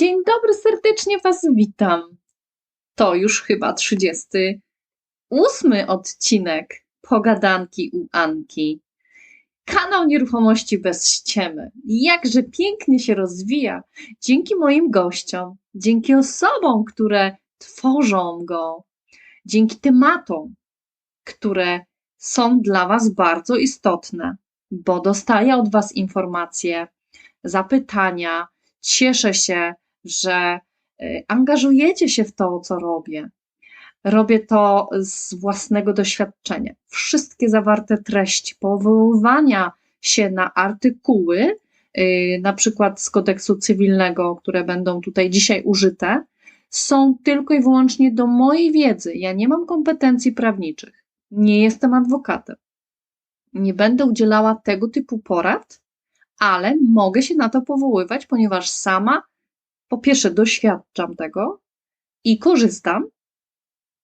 Dzień dobry, serdecznie Was witam. To już chyba 38 odcinek Pogadanki u Anki. Kanał Nieruchomości bez ściemy. Jakże pięknie się rozwija dzięki moim gościom, dzięki osobom, które tworzą go, dzięki tematom, które są dla Was bardzo istotne, bo dostaję od Was informacje, zapytania. Cieszę się, że y, angażujecie się w to, co robię. Robię to z własnego doświadczenia. Wszystkie zawarte treści, powoływania się na artykuły, y, na przykład z kodeksu cywilnego, które będą tutaj dzisiaj użyte, są tylko i wyłącznie do mojej wiedzy. Ja nie mam kompetencji prawniczych, nie jestem adwokatem. Nie będę udzielała tego typu porad, ale mogę się na to powoływać, ponieważ sama po pierwsze doświadczam tego i korzystam,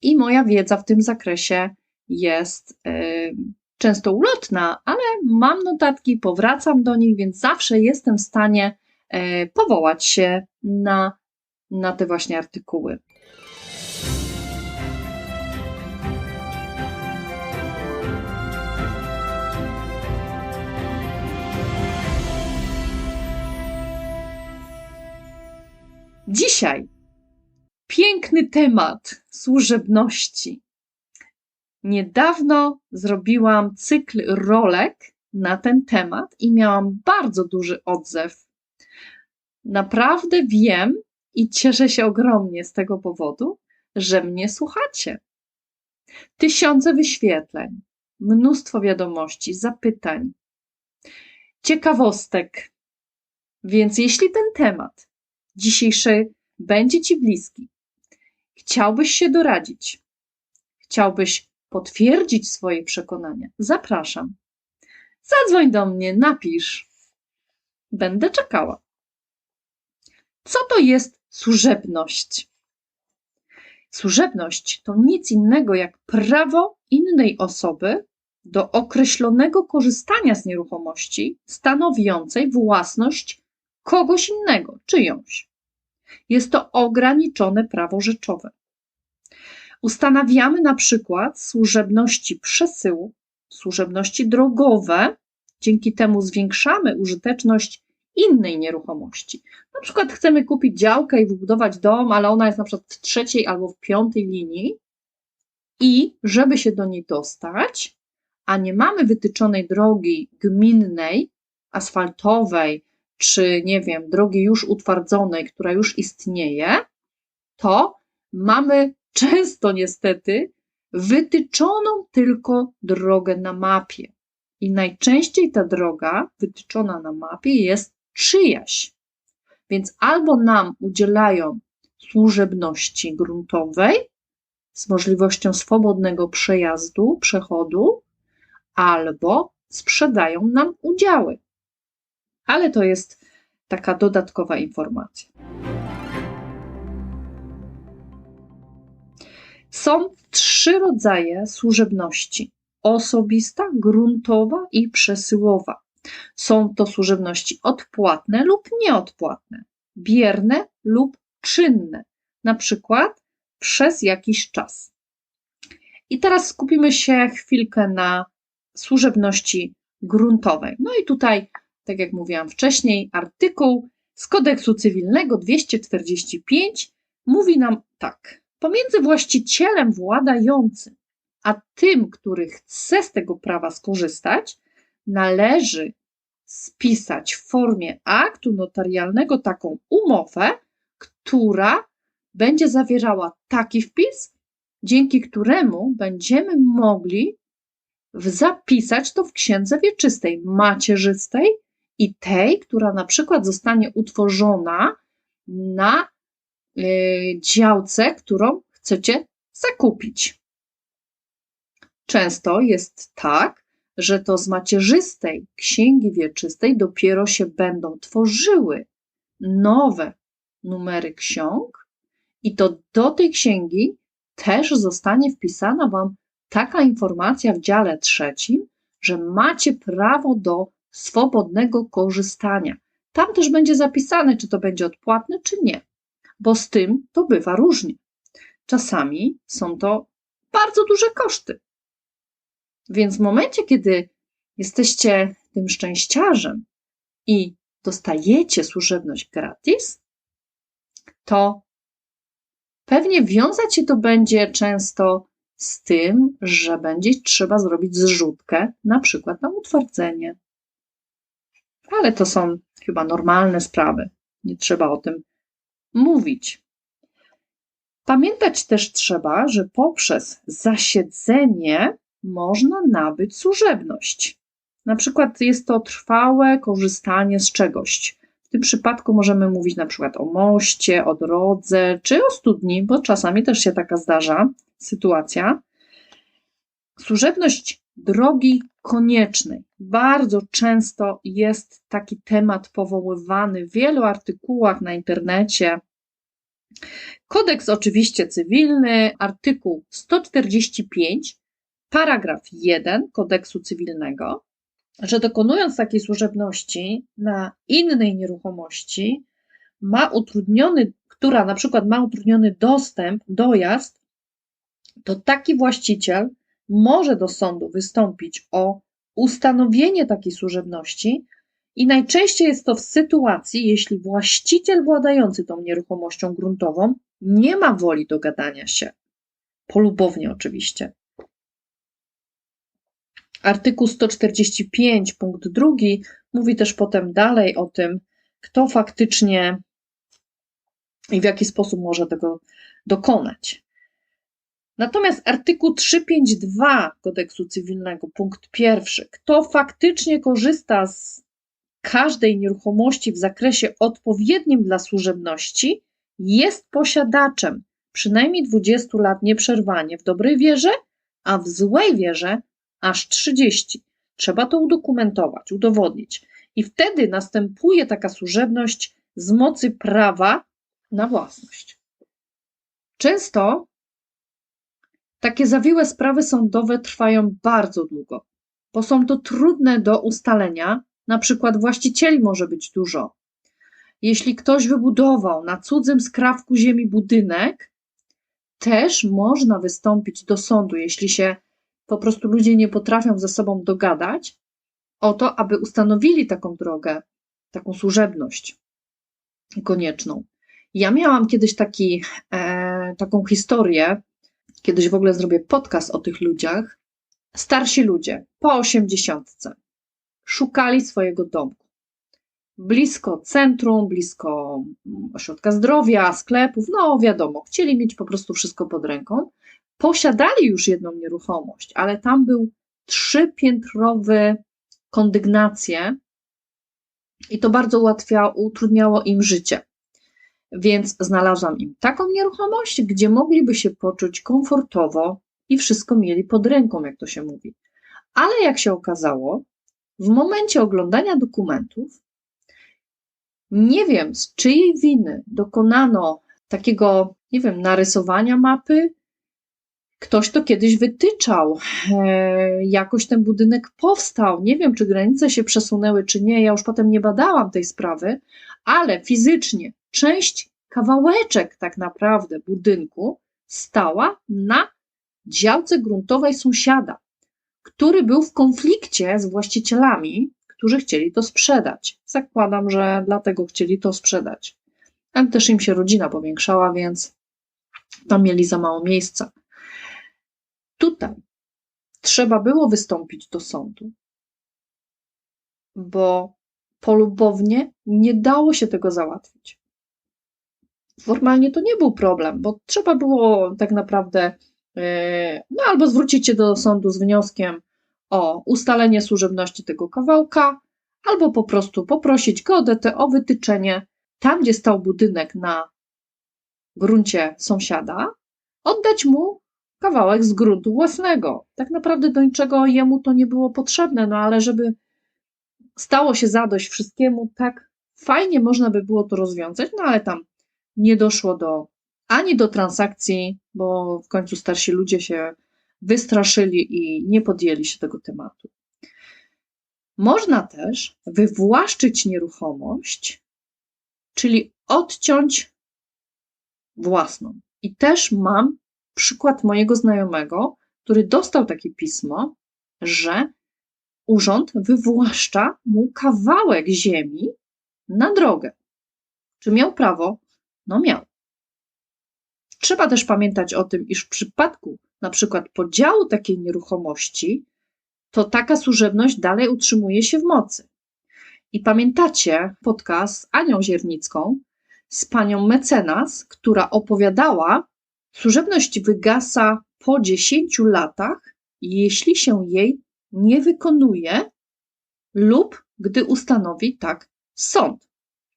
i moja wiedza w tym zakresie jest y, często ulotna, ale mam notatki, powracam do nich, więc zawsze jestem w stanie y, powołać się na, na te właśnie artykuły. Dzisiaj piękny temat służebności. Niedawno zrobiłam cykl rolek na ten temat i miałam bardzo duży odzew. Naprawdę wiem i cieszę się ogromnie z tego powodu, że mnie słuchacie. Tysiące wyświetleń, mnóstwo wiadomości, zapytań, ciekawostek. Więc jeśli ten temat dzisiejszy będzie Ci bliski, chciałbyś się doradzić, chciałbyś potwierdzić swoje przekonania, zapraszam. Zadzwoń do mnie, napisz. Będę czekała. Co to jest służebność? Służebność to nic innego jak prawo innej osoby do określonego korzystania z nieruchomości stanowiącej własność kogoś innego, czyjąś. Jest to ograniczone prawo rzeczowe. Ustanawiamy na przykład służebności przesyłu, służebności drogowe, dzięki temu zwiększamy użyteczność innej nieruchomości. Na przykład chcemy kupić działkę i wybudować dom, ale ona jest na przykład w trzeciej albo w piątej linii i żeby się do niej dostać, a nie mamy wytyczonej drogi gminnej, asfaltowej, czy nie wiem, drogi już utwardzonej, która już istnieje, to mamy często niestety wytyczoną tylko drogę na mapie. I najczęściej ta droga wytyczona na mapie jest czyjaś. Więc albo nam udzielają służebności gruntowej z możliwością swobodnego przejazdu, przechodu, albo sprzedają nam udziały ale to jest taka dodatkowa informacja. Są trzy rodzaje służebności: osobista, gruntowa i przesyłowa. Są to służebności odpłatne lub nieodpłatne, bierne lub czynne, na przykład przez jakiś czas. I teraz skupimy się chwilkę na służebności gruntowej. No i tutaj tak jak mówiłam wcześniej, artykuł z kodeksu cywilnego 245 mówi nam tak. Pomiędzy właścicielem władającym a tym, który chce z tego prawa skorzystać, należy spisać w formie aktu notarialnego taką umowę, która będzie zawierała taki wpis, dzięki któremu będziemy mogli zapisać to w księdze wieczystej, macierzystej i tej, która na przykład zostanie utworzona na y, działce, którą chcecie zakupić. Często jest tak, że to z macierzystej księgi wieczystej dopiero się będą tworzyły nowe numery ksiąg, i to do tej księgi też zostanie wpisana Wam taka informacja w dziale trzecim, że macie prawo do swobodnego korzystania. Tam też będzie zapisane, czy to będzie odpłatne, czy nie, bo z tym to bywa różnie. Czasami są to bardzo duże koszty. Więc w momencie, kiedy jesteście tym szczęściarzem i dostajecie służebność gratis, to pewnie wiązać się to będzie często z tym, że będzie trzeba zrobić zrzutkę, na przykład na utwardzenie. Ale to są chyba normalne sprawy. Nie trzeba o tym mówić. Pamiętać też trzeba, że poprzez zasiedzenie można nabyć służebność. Na przykład jest to trwałe korzystanie z czegoś. W tym przypadku możemy mówić na przykład o moście, o drodze czy o studni, bo czasami też się taka zdarza sytuacja. Służebność drogi koniecznej. Bardzo często jest taki temat powoływany w wielu artykułach na internecie. Kodeks oczywiście cywilny, artykuł 145, paragraf 1 kodeksu cywilnego, że dokonując takiej służebności na innej nieruchomości, ma utrudniony, która na przykład ma utrudniony dostęp, dojazd, to taki właściciel może do sądu wystąpić o ustanowienie takiej służebności i najczęściej jest to w sytuacji, jeśli właściciel władający tą nieruchomością gruntową nie ma woli dogadania się. Polubownie oczywiście. Artykuł 145, punkt drugi, mówi też potem dalej o tym, kto faktycznie i w jaki sposób może tego dokonać. Natomiast artykuł 352 kodeksu cywilnego, punkt pierwszy, kto faktycznie korzysta z każdej nieruchomości w zakresie odpowiednim dla służebności, jest posiadaczem przynajmniej 20 lat nieprzerwanie w dobrej wierze, a w złej wierze aż 30. Trzeba to udokumentować, udowodnić. I wtedy następuje taka służebność z mocy prawa na własność. Często takie zawiłe sprawy sądowe trwają bardzo długo, bo są to trudne do ustalenia. Na przykład właścicieli może być dużo. Jeśli ktoś wybudował na cudzym skrawku ziemi budynek, też można wystąpić do sądu, jeśli się po prostu ludzie nie potrafią ze sobą dogadać o to, aby ustanowili taką drogę, taką służebność konieczną. Ja miałam kiedyś taki, e, taką historię, kiedyś w ogóle zrobię podcast o tych ludziach. Starsi ludzie po osiemdziesiątce szukali swojego domku. Blisko centrum, blisko ośrodka zdrowia, sklepów, no wiadomo, chcieli mieć po prostu wszystko pod ręką posiadali już jedną nieruchomość, ale tam był trzypiętrowy kondygnację i to bardzo ułatwiało, utrudniało im życie. Więc znalazłam im taką nieruchomość, gdzie mogliby się poczuć komfortowo i wszystko mieli pod ręką, jak to się mówi. Ale jak się okazało, w momencie oglądania dokumentów, nie wiem z czyjej winy dokonano takiego, nie wiem, narysowania mapy, Ktoś to kiedyś wytyczał, e, jakoś ten budynek powstał. Nie wiem, czy granice się przesunęły, czy nie. Ja już potem nie badałam tej sprawy, ale fizycznie część, kawałeczek tak naprawdę budynku stała na działce gruntowej sąsiada, który był w konflikcie z właścicielami, którzy chcieli to sprzedać. Zakładam, że dlatego chcieli to sprzedać. Ale też im się rodzina powiększała, więc tam mieli za mało miejsca. Tutaj trzeba było wystąpić do sądu, bo polubownie nie dało się tego załatwić. Formalnie to nie był problem, bo trzeba było tak naprawdę e, no, albo zwrócić się do sądu z wnioskiem o ustalenie służebności tego kawałka, albo po prostu poprosić geodetę o wytyczenie tam, gdzie stał budynek na gruncie sąsiada, oddać mu kawałek z gruntu własnego. Tak naprawdę do niczego jemu to nie było potrzebne, no ale żeby stało się zadość wszystkiemu, tak fajnie można by było to rozwiązać, no ale tam nie doszło do ani do transakcji, bo w końcu starsi ludzie się wystraszyli i nie podjęli się tego tematu. Można też wywłaszczyć nieruchomość, czyli odciąć własną. I też mam przykład mojego znajomego, który dostał takie pismo, że urząd wywłaszcza mu kawałek ziemi na drogę. Czy miał prawo? No miał. Trzeba też pamiętać o tym, iż w przypadku na przykład podziału takiej nieruchomości, to taka służebność dalej utrzymuje się w mocy. I pamiętacie podcast z Anią Ziernicką, z panią mecenas, która opowiadała, służebność wygasa po 10 latach, jeśli się jej nie wykonuje lub gdy ustanowi tak sąd.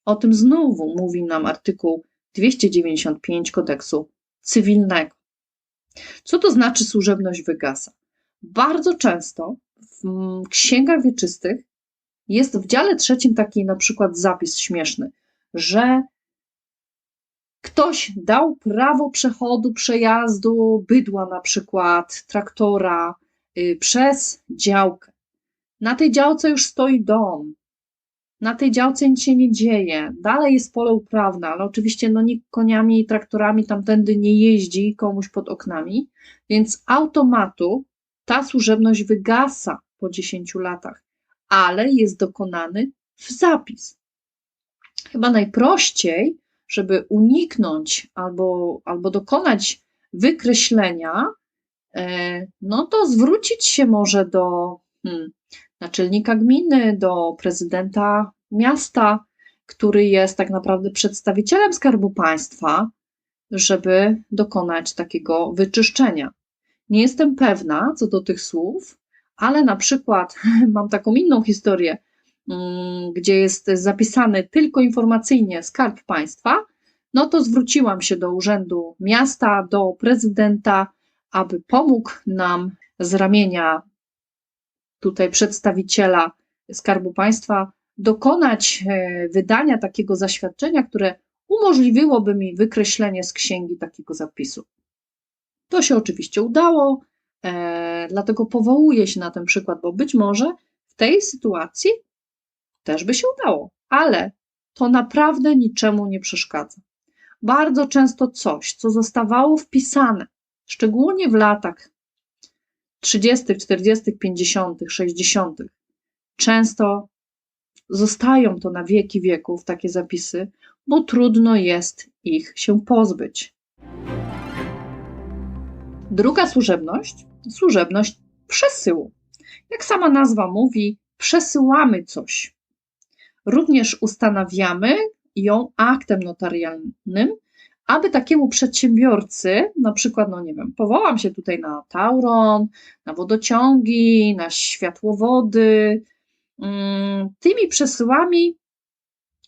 O tym znowu mówi nam artykuł 295 kodeksu cywilnego. Co to znaczy służebność wygasa? Bardzo często w księgach wieczystych jest w dziale trzecim taki na przykład zapis śmieszny, że ktoś dał prawo przechodu, przejazdu bydła na przykład, traktora y, przez działkę. Na tej działce już stoi dom, na tej działce nic się nie dzieje. Dalej jest pole uprawne, ale oczywiście no, nikt koniami i traktorami tamtędy nie jeździ komuś pod oknami, więc automatu ta służebność wygasa po 10 latach, ale jest dokonany w zapis. Chyba najprościej, żeby uniknąć albo, albo dokonać wykreślenia, e, no to zwrócić się może do hmm, naczelnika gminy, do prezydenta miasta, który jest tak naprawdę przedstawicielem Skarbu Państwa, żeby dokonać takiego wyczyszczenia. Nie jestem pewna co do tych słów, ale na przykład mam taką inną historię, mm, gdzie jest zapisany tylko informacyjnie Skarb Państwa, no to zwróciłam się do Urzędu Miasta, do prezydenta, aby pomógł nam z ramienia tutaj przedstawiciela Skarbu Państwa dokonać e, wydania takiego zaświadczenia, które umożliwiłoby mi wykreślenie z księgi takiego zapisu. To się oczywiście udało, e, dlatego powołuję się na ten przykład, bo być może w tej sytuacji też by się udało, ale to naprawdę niczemu nie przeszkadza. Bardzo często coś, co zostawało wpisane, szczególnie w latach 30., 40., 50., 60., często zostają to na wieki wieków takie zapisy, bo trudno jest ich się pozbyć. Druga służebność służebność przesyłu. Jak sama nazwa mówi, przesyłamy coś. Również ustanawiamy ją aktem notarialnym, aby takiemu przedsiębiorcy, na przykład, no nie wiem, powołam się tutaj na Tauron, na wodociągi, na światłowody, mm, tymi przesyłami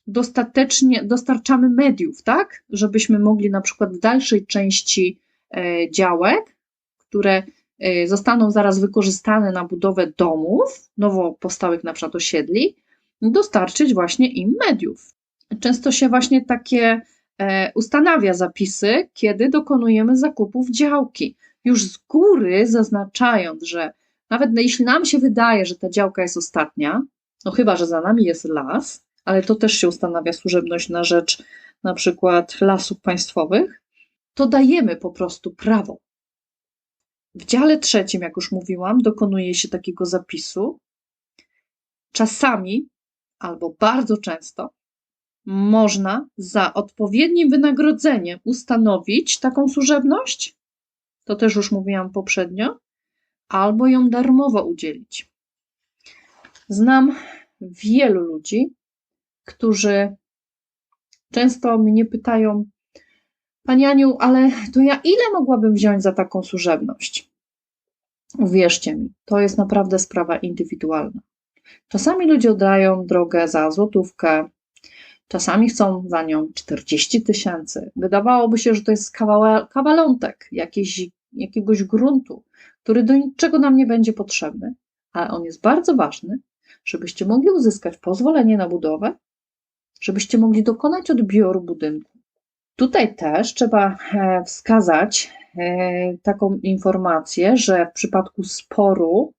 dostatecznie dostarczamy mediów, tak, żebyśmy mogli na przykład w dalszej części e, działek, które e, zostaną zaraz wykorzystane na budowę domów, nowo powstałych na przykład osiedli, dostarczyć właśnie im mediów. Często się właśnie takie ustanawia zapisy, kiedy dokonujemy zakupów działki. Już z góry zaznaczając, że nawet jeśli nam się wydaje, że ta działka jest ostatnia, no chyba, że za nami jest las, ale to też się ustanawia służebność na rzecz na przykład lasów państwowych, to dajemy po prostu prawo. W dziale trzecim, jak już mówiłam, dokonuje się takiego zapisu. Czasami albo bardzo często można za odpowiednim wynagrodzeniem ustanowić taką służebność, to też już mówiłam poprzednio, albo ją darmowo udzielić. Znam wielu ludzi, którzy często mnie pytają: Pani Aniu, ale to ja ile mogłabym wziąć za taką służebność? Uwierzcie mi, to jest naprawdę sprawa indywidualna. Czasami ludzie oddają drogę za złotówkę, czasami chcą za nią 40 tysięcy. Wydawałoby się, że to jest kawalątek jakiejś, jakiegoś gruntu, który do niczego nam nie będzie potrzebny, ale on jest bardzo ważny, żebyście mogli uzyskać pozwolenie na budowę, żebyście mogli dokonać odbioru budynku. Tutaj też trzeba e, wskazać e, taką informację, że w przypadku sporu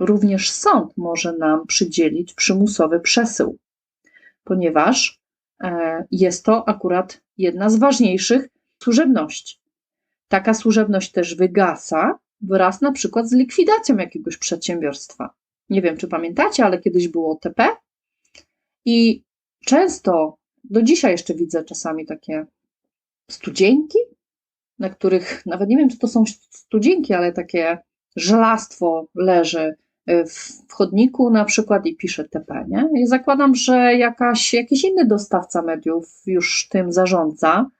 również sąd może nam przydzielić przymusowy przesył, ponieważ e, jest to akurat jedna z ważniejszych służebności. Taka służebność też wygasa wraz na przykład z likwidacją jakiegoś przedsiębiorstwa. Nie wiem, czy pamiętacie, ale kiedyś było TP i często do dzisiaj jeszcze widzę czasami takie studzienki, na których nawet nie wiem, czy to są studzienki, ale takie żelastwo leży w chodniku na przykład i pisze TP. Nie? I zakładam, że jakaś, jakiś inny dostawca mediów już tym zarządza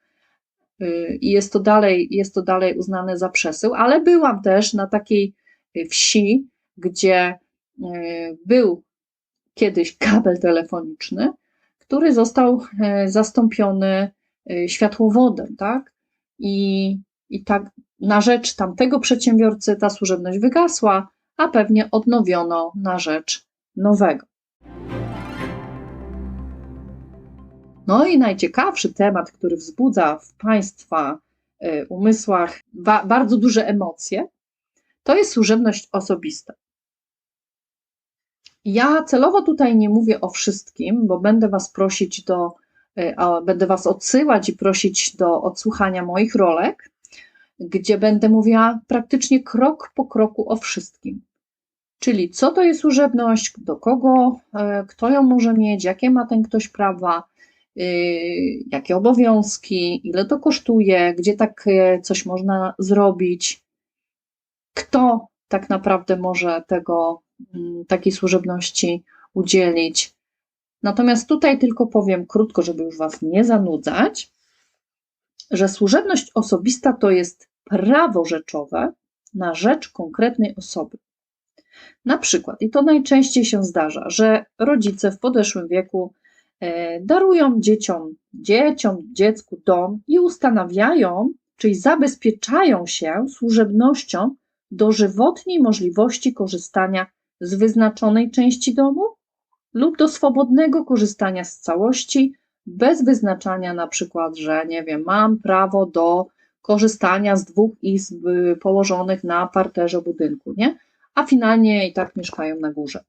y, i jest to dalej, jest to dalej uznane za przesył, ale byłam też na takiej wsi, gdzie y, był kiedyś kabel telefoniczny, który został zastąpiony światłowodem, tak? I, i tak na rzecz tamtego przedsiębiorcy ta służebność wygasła, a pewnie odnowiono na rzecz nowego. No i najciekawszy temat, który wzbudza w Państwa e, umysłach ba bardzo duże emocje, to jest służebność osobista. Ja celowo tutaj nie mówię o wszystkim, bo będę Was prosić do, e, będę Was odsyłać i prosić do odsłuchania moich rolek, gdzie będę mówiła praktycznie krok po kroku o wszystkim. Czyli co to jest służebność, do kogo, e, kto ją może mieć, jakie ma ten ktoś prawa, e, jakie obowiązki, ile to kosztuje, gdzie tak coś można zrobić, kto tak naprawdę może tego Mm, takiej służebności udzielić. Natomiast tutaj tylko powiem krótko, żeby już Was nie zanudzać, że służebność osobista to jest prawo rzeczowe na rzecz konkretnej osoby. Na przykład, i to najczęściej się zdarza, że rodzice w podeszłym wieku e, darują dzieciom, dzieciom, dziecku dom i ustanawiają, czyli zabezpieczają się służebnością dożywotniej możliwości korzystania z wyznaczonej części domu lub do swobodnego korzystania z całości, bez wyznaczania na przykład, że nie wiem, mam prawo do korzystania z dwóch izb położonych na parterze budynku, nie? A finalnie i tak mieszkają na górze.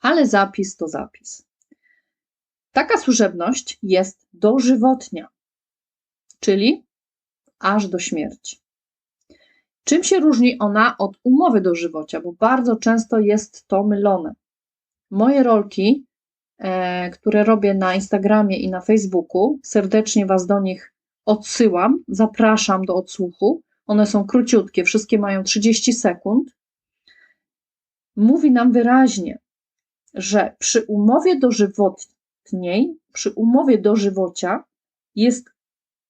Ale zapis to zapis. Taka służebność jest dożywotnia, czyli aż do śmierci. Czym się różni ona od umowy dożywocia? Bo bardzo często jest to mylone. Moje rolki, e, które robię na Instagramie i na Facebooku, serdecznie Was do nich odsyłam, zapraszam do odsłuchu. One są króciutkie, wszystkie mają 30 sekund. Mówi nam wyraźnie, że przy umowie dożywotniej, przy umowie dożywocia jest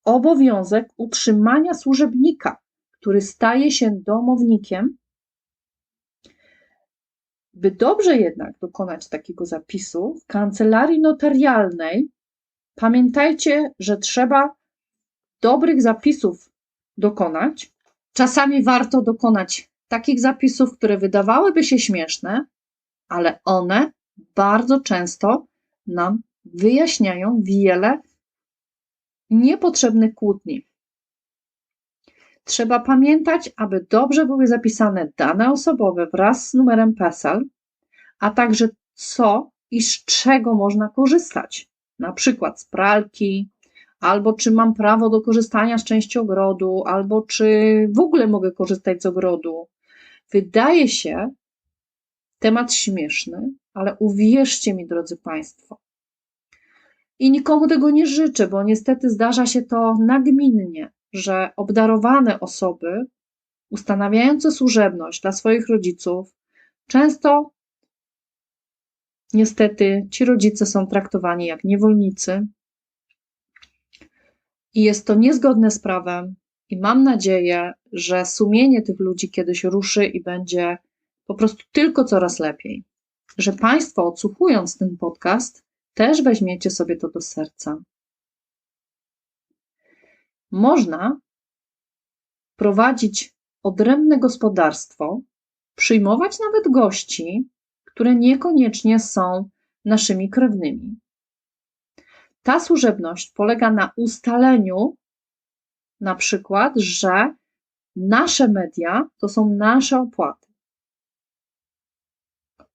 obowiązek utrzymania służebnika który staje się domownikiem, by dobrze jednak dokonać takiego zapisu w kancelarii notarialnej, pamiętajcie, że trzeba dobrych zapisów dokonać. Czasami warto dokonać takich zapisów, które wydawałyby się śmieszne, ale one bardzo często nam wyjaśniają wiele niepotrzebnych kłótni. Trzeba pamiętać, aby dobrze były zapisane dane osobowe wraz z numerem PESEL, a także co i z czego można korzystać. Na przykład z pralki, albo czy mam prawo do korzystania z części ogrodu, albo czy w ogóle mogę korzystać z ogrodu. Wydaje się temat śmieszny, ale uwierzcie mi, drodzy Państwo, i nikomu tego nie życzę, bo niestety zdarza się to nagminnie że obdarowane osoby, ustanawiające służebność dla swoich rodziców, często niestety ci rodzice są traktowani jak niewolnicy. I jest to niezgodne z prawem, i mam nadzieję, że sumienie tych ludzi kiedyś ruszy i będzie po prostu tylko coraz lepiej. Że Państwo, odsłuchując ten podcast, też weźmiecie sobie to do serca. Można prowadzić odrębne gospodarstwo, przyjmować nawet gości, które niekoniecznie są naszymi krewnymi. Ta służebność polega na ustaleniu, na przykład, że nasze media to są nasze opłaty.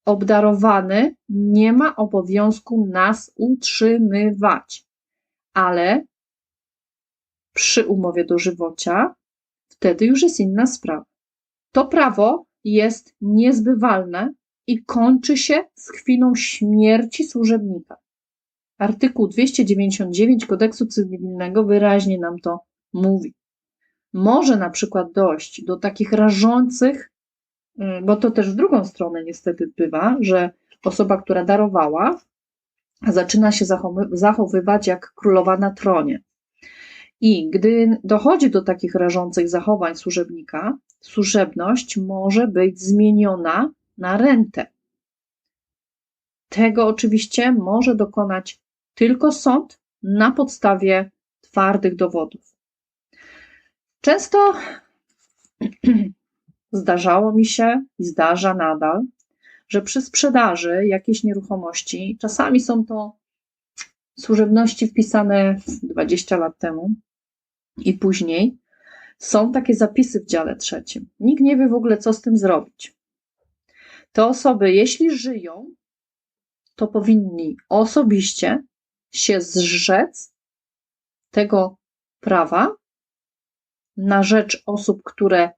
obdarowany nie ma obowiązku nas utrzymywać, ale przy umowie dożywocia wtedy już jest inna sprawa. To prawo jest niezbywalne i kończy się z chwilą śmierci służebnika. Artykuł 299 kodeksu cywilnego wyraźnie nam to mówi. Może na przykład dojść do takich rażących, y, bo to też w drugą stronę niestety bywa, że osoba, która darowała, zaczyna się zachowywać jak królowa na tronie. I gdy dochodzi do takich rażących zachowań służebnika, służebność może być zmieniona na rentę. Tego oczywiście może dokonać tylko sąd na podstawie twardych dowodów. Często zdarzało mi się i zdarza nadal, że przy sprzedaży jakiejś nieruchomości, czasami są to służebności wpisane 20 lat temu i później, są takie zapisy w dziale trzecim. Nikt nie wie w ogóle, co z tym zrobić. Te osoby, jeśli żyją, to powinni osobiście się zrzec tego prawa na rzecz osób, które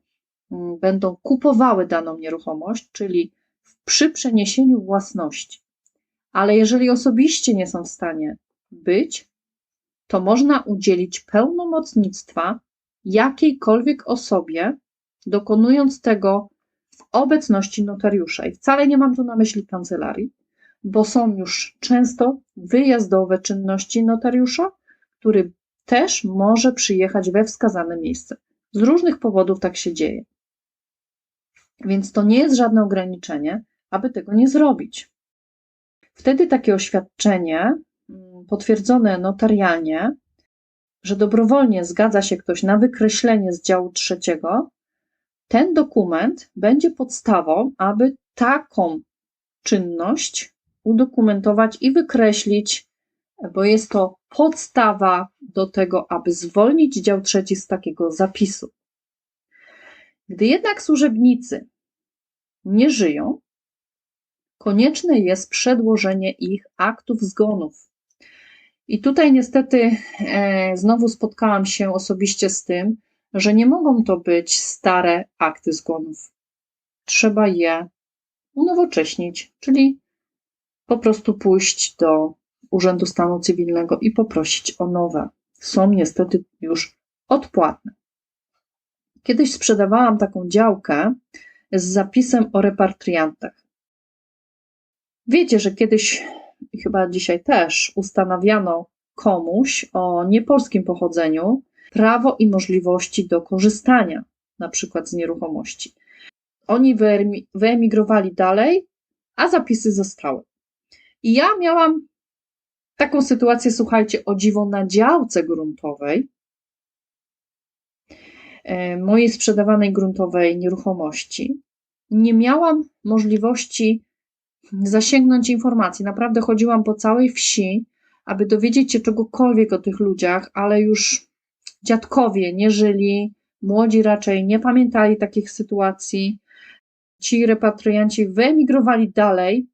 mm, będą kupowały daną nieruchomość, czyli przy przeniesieniu własności. Ale jeżeli osobiście nie są w stanie być, to można udzielić pełnomocnictwa jakiejkolwiek osobie, dokonując tego w obecności notariusza. I wcale nie mam tu na myśli kancelarii, bo są już często wyjazdowe czynności notariusza, który też może przyjechać we wskazane miejsce. Z różnych powodów tak się dzieje. Więc to nie jest żadne ograniczenie, aby tego nie zrobić. Wtedy takie oświadczenie, mm, potwierdzone notarialnie, że dobrowolnie zgadza się ktoś na wykreślenie z działu trzeciego, ten dokument będzie podstawą, aby taką czynność udokumentować i wykreślić, bo jest to podstawa do tego, aby zwolnić dział trzeci z takiego zapisu. Gdy jednak służebnicy nie żyją, konieczne jest przedłożenie ich aktów zgonów. I tutaj niestety e, znowu spotkałam się osobiście z tym, że nie mogą to być stare akty zgonów. Trzeba je unowocześnić, czyli po prostu pójść do Urzędu Stanu Cywilnego i poprosić o nowe. Są niestety już odpłatne. Kiedyś sprzedawałam taką działkę z zapisem o repatriantach. Wiecie, że kiedyś, chyba dzisiaj też, ustanawiano komuś o niepolskim pochodzeniu prawo i możliwości do korzystania na przykład z nieruchomości. Oni wyemigrowali dalej, a zapisy zostały. I ja miałam taką sytuację, słuchajcie, o dziwo na działce gruntowej, e, mojej sprzedawanej gruntowej nieruchomości. Nie miałam możliwości zasięgnąć informacji. Naprawdę chodziłam po całej wsi, aby dowiedzieć się czegokolwiek o tych ludziach, ale już dziadkowie nie żyli, młodzi raczej nie pamiętali takich sytuacji. Ci repatrianci wyemigrowali dalej,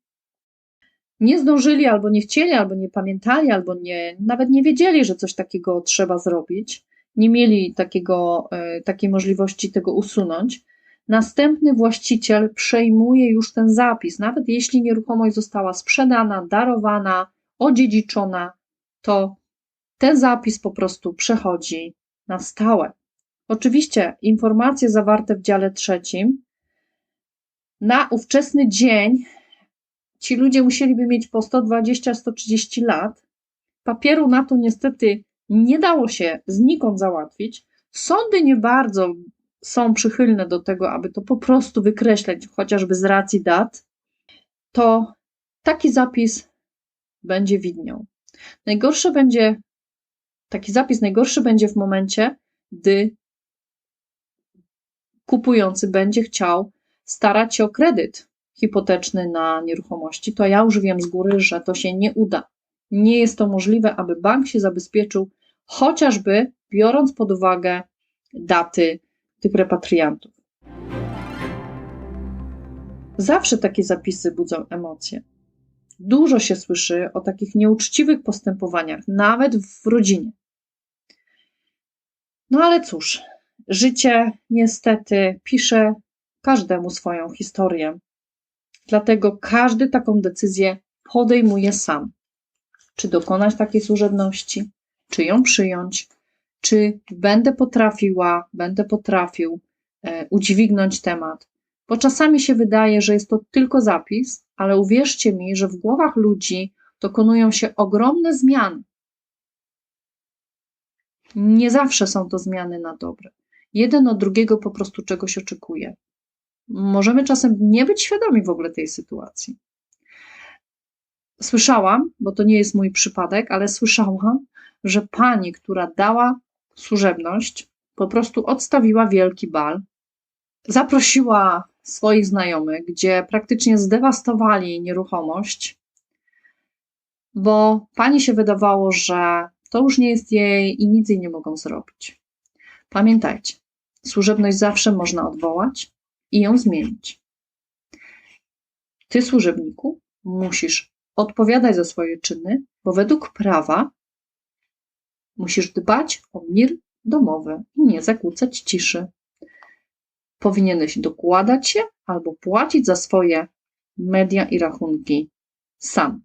nie zdążyli, albo nie chcieli, albo nie pamiętali, albo nie, nawet nie wiedzieli, że coś takiego trzeba zrobić, nie mieli takiego, e, takiej możliwości tego usunąć. Następny właściciel przejmuje już ten zapis, nawet jeśli nieruchomość została sprzedana, darowana, odziedziczona, to ten zapis po prostu przechodzi na stałe. Oczywiście informacje zawarte w dziale trzecim na ówczesny dzień ci ludzie musieliby mieć po 120-130 lat. Papieru na to niestety nie dało się znikąd załatwić. Sądy nie bardzo są przychylne do tego, aby to po prostu wykreślać, chociażby z racji dat, to taki zapis będzie widniał. Najgorsze będzie, taki zapis najgorszy będzie w momencie, gdy kupujący będzie chciał starać się o kredyt hipoteczny na nieruchomości, to ja już wiem z góry, że to się nie uda. Nie jest to możliwe, aby bank się zabezpieczył, chociażby biorąc pod uwagę daty tych repatriantów. Zawsze takie zapisy budzą emocje. Dużo się słyszy o takich nieuczciwych postępowaniach, nawet w rodzinie. No ale cóż, życie niestety pisze każdemu swoją historię. Dlatego każdy taką decyzję podejmuje sam. Czy dokonać takiej służebności, czy ją przyjąć, czy będę potrafiła, będę potrafił e, udźwignąć temat. Bo czasami się wydaje, że jest to tylko zapis, ale uwierzcie mi, że w głowach ludzi dokonują się ogromne zmiany. Nie zawsze są to zmiany na dobre. Jeden od drugiego po prostu czegoś oczekuje. Możemy czasem nie być świadomi w ogóle tej sytuacji. Słyszałam, bo to nie jest mój przypadek, ale słyszałam, że pani, która dała służebność, po prostu odstawiła wielki bal, zaprosiła swoich znajomych, gdzie praktycznie zdewastowali nieruchomość, bo pani się wydawało, że to już nie jest jej i nic jej nie mogą zrobić. Pamiętajcie, służebność zawsze można odwołać i ją zmienić. Ty, służebniku, musisz odpowiadać za swoje czyny, bo według prawa musisz dbać o mir domowy i nie zakłócać ciszy. Powinieneś dokładać się albo płacić za swoje media i rachunki sam.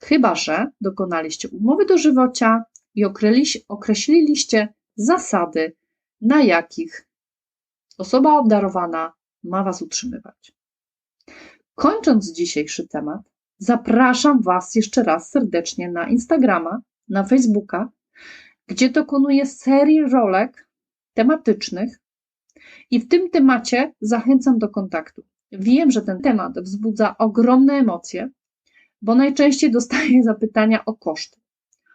Chyba, że dokonaliście umowy dożywocia i określiliście zasady, na jakich osoba obdarowana ma Was utrzymywać. Kończąc dzisiejszy temat, zapraszam Was jeszcze raz serdecznie na Instagrama, na Facebooka, gdzie dokonuję serii rolek tematycznych i w tym temacie zachęcam do kontaktu. Wiem, że ten temat wzbudza ogromne emocje, bo najczęściej dostaję zapytania o koszty.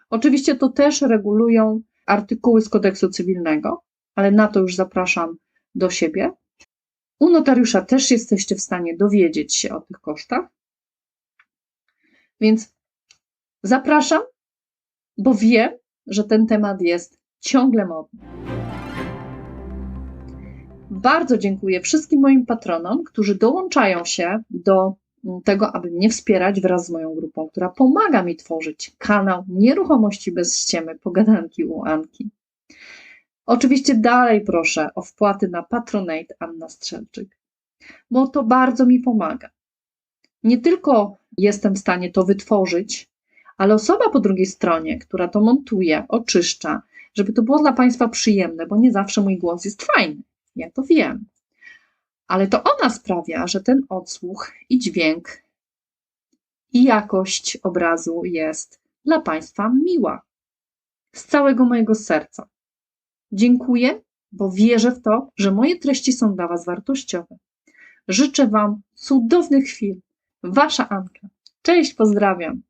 Oczywiście to też regulują artykuły z kodeksu cywilnego, ale na to już zapraszam do siebie. U notariusza też jesteście w stanie dowiedzieć się o tych kosztach. Więc zapraszam, bo wiem, że ten temat jest ciągle modny. Bardzo dziękuję wszystkim moim patronom, którzy dołączają się do tego, aby mnie wspierać wraz z moją grupą, która pomaga mi tworzyć kanał Nieruchomości bez ściemy, pogadanki u Anki. Oczywiście dalej proszę o wpłaty na Patronate Anna Strzelczyk, bo to bardzo mi pomaga. Nie tylko jestem w stanie to wytworzyć, ale osoba po drugiej stronie, która to montuje, oczyszcza, żeby to było dla Państwa przyjemne, bo nie zawsze mój głos jest fajny. Ja to wiem. Ale to ona sprawia, że ten odsłuch i dźwięk i jakość obrazu jest dla Państwa miła. Z całego mojego serca. Dziękuję, bo wierzę w to, że moje treści są dla Was wartościowe. Życzę Wam cudownych chwil. Wasza Anka. Cześć, pozdrawiam.